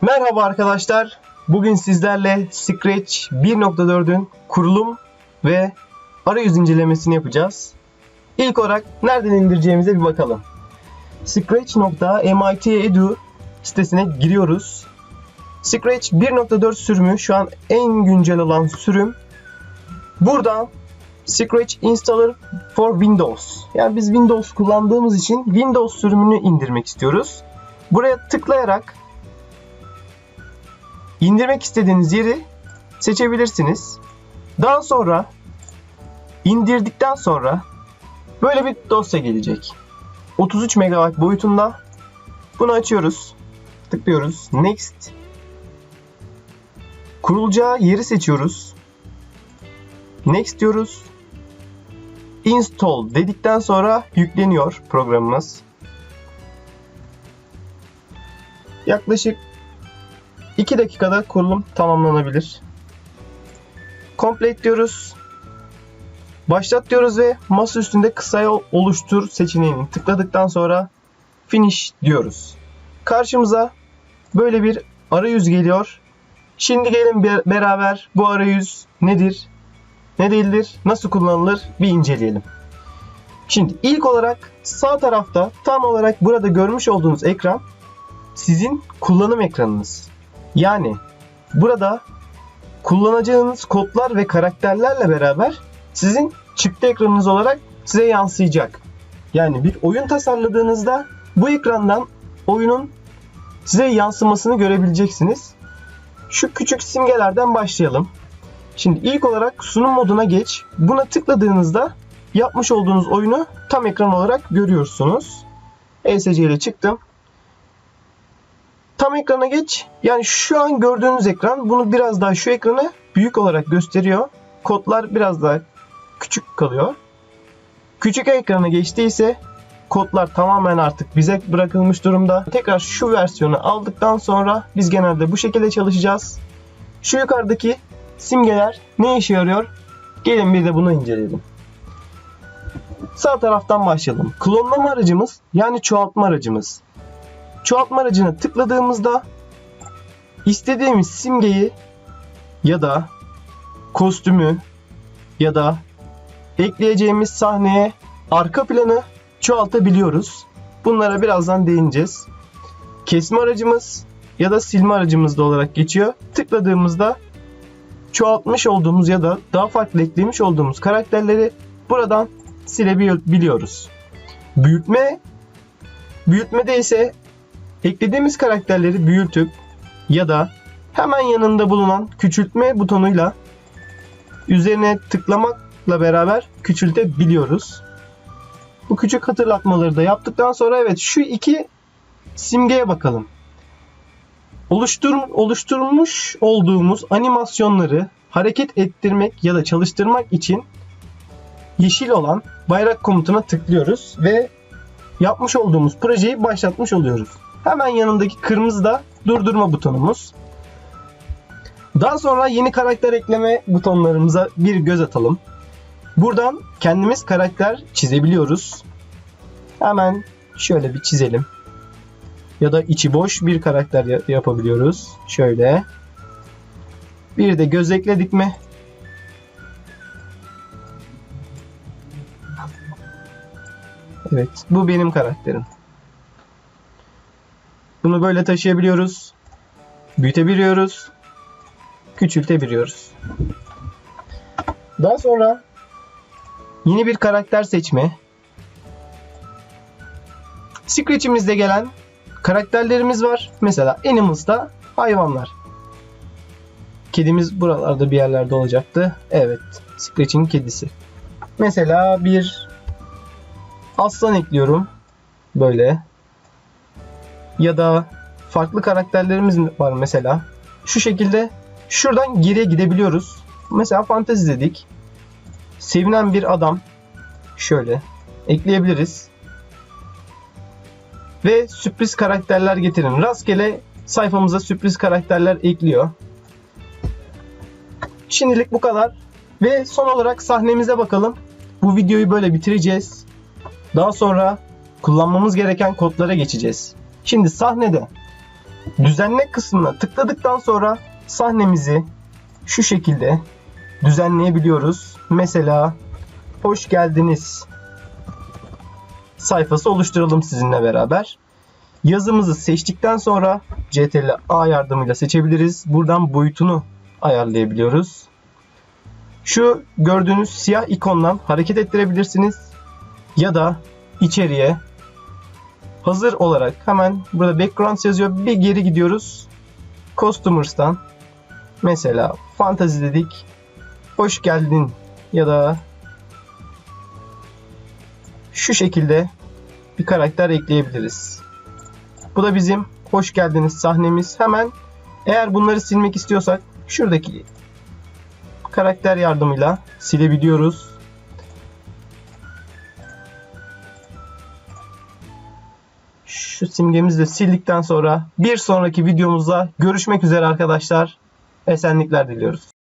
Merhaba arkadaşlar. Bugün sizlerle Scratch 1.4'ün kurulum ve arayüz incelemesini yapacağız. İlk olarak nereden indireceğimize bir bakalım. Scratch.mit.edu sitesine giriyoruz. Scratch 1.4 sürümü şu an en güncel olan sürüm. Buradan Scratch Installer for Windows. Yani biz Windows kullandığımız için Windows sürümünü indirmek istiyoruz. Buraya tıklayarak indirmek istediğiniz yeri seçebilirsiniz. Daha sonra indirdikten sonra böyle bir dosya gelecek. 33 MB boyutunda. Bunu açıyoruz. Tıklıyoruz. Next. Kurulacağı yeri seçiyoruz. Next diyoruz. Install dedikten sonra yükleniyor programımız. Yaklaşık 2 dakikada kurulum tamamlanabilir. Complete diyoruz. Başlat diyoruz ve masa üstünde kısa yol oluştur seçeneğini tıkladıktan sonra finish diyoruz. Karşımıza böyle bir arayüz geliyor. Şimdi gelin beraber bu arayüz nedir, ne değildir, nasıl kullanılır bir inceleyelim. Şimdi ilk olarak sağ tarafta tam olarak burada görmüş olduğunuz ekran sizin kullanım ekranınız. Yani burada kullanacağınız kodlar ve karakterlerle beraber sizin çıktı ekranınız olarak size yansıyacak. Yani bir oyun tasarladığınızda bu ekrandan oyunun size yansımasını görebileceksiniz. Şu küçük simgelerden başlayalım. Şimdi ilk olarak sunum moduna geç. Buna tıkladığınızda yapmış olduğunuz oyunu tam ekran olarak görüyorsunuz. ESC ile çıktım. Tam ekrana geç. Yani şu an gördüğünüz ekran bunu biraz daha şu ekranı büyük olarak gösteriyor. Kodlar biraz daha küçük kalıyor. Küçük ekrana geçtiyse kodlar tamamen artık bize bırakılmış durumda. Tekrar şu versiyonu aldıktan sonra biz genelde bu şekilde çalışacağız. Şu yukarıdaki simgeler ne işe yarıyor? Gelin bir de bunu inceleyelim. Sağ taraftan başlayalım. Klonlama aracımız yani çoğaltma aracımız. Çoğaltma aracına tıkladığımızda istediğimiz simgeyi ya da kostümü ya da ekleyeceğimiz sahneye arka planı çoğaltabiliyoruz. Bunlara birazdan değineceğiz. Kesme aracımız ya da silme aracımız da olarak geçiyor. Tıkladığımızda çoğaltmış olduğumuz ya da daha farklı eklemiş olduğumuz karakterleri buradan silebiliyoruz. Büyütme büyütmede ise eklediğimiz karakterleri büyütüp ya da hemen yanında bulunan küçültme butonuyla üzerine tıklamakla beraber küçültebiliyoruz. Bu küçük hatırlatmaları da yaptıktan sonra evet şu iki simgeye bakalım. Oluştur, oluşturmuş olduğumuz animasyonları hareket ettirmek ya da çalıştırmak için yeşil olan bayrak komutuna tıklıyoruz ve yapmış olduğumuz projeyi başlatmış oluyoruz. Hemen yanındaki kırmızı da durdurma butonumuz. Daha sonra yeni karakter ekleme butonlarımıza bir göz atalım. Buradan kendimiz karakter çizebiliyoruz. Hemen şöyle bir çizelim. Ya da içi boş bir karakter ya- yapabiliyoruz. Şöyle. Bir de göz ekledik mi? Evet, bu benim karakterim. Bunu böyle taşıyabiliyoruz. Büyütebiliyoruz. Küçültebiliyoruz. Daha sonra yeni bir karakter seçme. Scratch'imizde gelen karakterlerimiz var. Mesela Animals'da hayvanlar. Kedimiz buralarda bir yerlerde olacaktı. Evet. Scratch'in kedisi. Mesela bir aslan ekliyorum. Böyle. Ya da farklı karakterlerimiz var mesela. Şu şekilde şuradan geriye gidebiliyoruz. Mesela fantezi dedik. Sevinen bir adam. Şöyle ekleyebiliriz. Ve sürpriz karakterler getirin. Rastgele sayfamıza sürpriz karakterler ekliyor. Şimdilik bu kadar. Ve son olarak sahnemize bakalım. Bu videoyu böyle bitireceğiz. Daha sonra kullanmamız gereken kodlara geçeceğiz. Şimdi sahnede Düzenle kısmına tıkladıktan sonra sahnemizi şu şekilde düzenleyebiliyoruz. Mesela hoş geldiniz sayfası oluşturalım sizinle beraber. Yazımızı seçtikten sonra CTRL A yardımıyla seçebiliriz. Buradan boyutunu ayarlayabiliyoruz. Şu gördüğünüz siyah ikondan hareket ettirebilirsiniz. Ya da içeriye hazır olarak hemen burada background yazıyor. Bir geri gidiyoruz. Costumers'tan mesela fantasy dedik. Hoş geldin ya da şu şekilde bir karakter ekleyebiliriz. Bu da bizim hoş geldiniz sahnemiz. Hemen eğer bunları silmek istiyorsak şuradaki karakter yardımıyla silebiliyoruz. Şu simgemizi de sildikten sonra bir sonraki videomuzda görüşmek üzere arkadaşlar. Esenlikler diliyoruz.